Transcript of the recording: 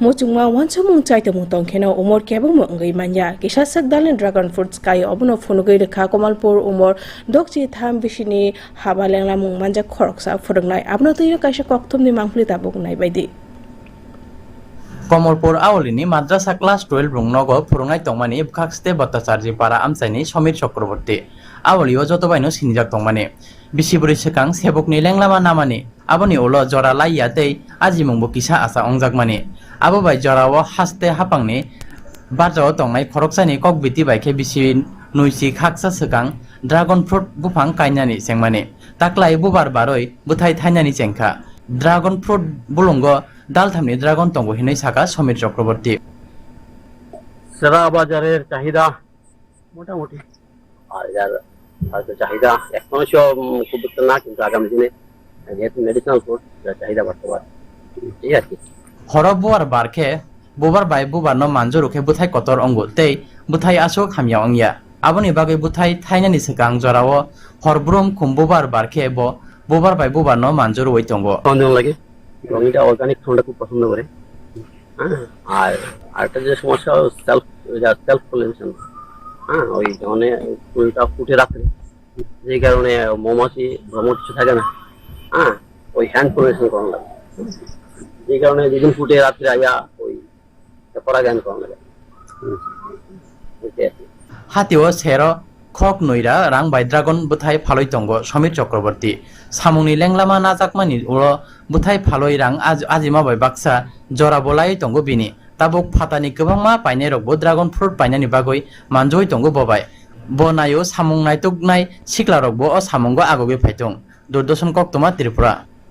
mochungma wanchamung chaitamung tongkheno umor kebongmo ngai manya kisa sakdalen dragon fruit sky obono phunugui rekha komalpur umor dokchi tham bisini haba lenglamung manja khoroksa phurungnai abno tuyo kaisa kokthumni mangpli tabuk nai baidi Kamalpur আওলিনি মাদ্রাসা class twelve রুংনগ ফুরুঙাই তংমানি বুখাকস্তে ভট্টাচার্য পারা আমচাইনি সমীর চক্রবর্তী আওলিও যতবাইনো সিনিজাক তংমানি বিসিবুরি সেকাং সেবকনি লেংলামা নামানি আবনি উলো জরা লাইয়া দেই আজিমুংবো কিসা আসা অংজাকমানি আবো বাই জরাও হাসতে হাপাংনি বাজাও তংনাই খরকসানি ককবিতি বাইকে বিসি নুইসি খাকসা সেকাং ড্রাগন ফ্রুট বুফাং কাইনানি চেংমানি তাকলাই বুবার বারই বুথাই থাইনানি চেংখা ড্রাগন ফ্রুট বুলঙ্গ ডালথামনি ড্রাগন তঙ্গ হিनै সাকা সমীর চক্রবর্তী। সেরা বাজারের চাহিদা মোটামুটি। বাজার হয়তো চাহিদা এখনও সব খুব না, কিন্তু আগামী দিনে যেহেতু মেডিসিনাল ফুড চাহিদা বাড়তে ঠিক আছে? হর বুয়ার বারখে বুবার বাই বুবার ন মানজরুখে বুথাই কতর অঙ্গ তেই বুথাই আসো খামিয়া অংয়া আবনি বাগৈ বুথাই থাইনানি সেকাং জরাও হরব্রুম খুম বুবার ব বুবার বাই বুবার ন মানজরু ওই তঙ্গ সন্দেহ লাগে। এবং এটা অর্গানিক ফোনটা খুব পছন্দ করে আর আরেকটা যে সমস্যা সেলফ সেলফ পলিউশন হ্যাঁ ওই যেমন ফুলটা ফুটে রাখে যে কারণে মৌমাছি ভ্রমণ কিছু থাকে না। হ্যাঁ ওই হ্যান্ড কন্ডিশন করানো লাগে এই কারণে দুদিন ফুটে রাত্রে আইয়া ওই পরা জ্ঞান করানো লাগে। হাতিও সের খক নৈরা রাং বাই ড্রাগন বুথাই ফালই তঙ্গ সমীর চক্রবর্তী। সামুনি লেংলামা না জাকমানি উড় বুথাই ফালই রাং আজ আজিমা বাই বাক্সা জরা বলাই তঙ্গ বিনি। তাবুক ফাতানি গোবাংমা পাইনাই রকবো ড্রাগন ফ্রুট পাইনানি বাগৈ মানজই তঙ্গ ববাই। বনায়ও সামুং নাইতুক নাই সিকলা রকবো ও সামুঙ্গ আগগে ফাইতং। দূরদর্শন কক্তমা ত্রিপুরা।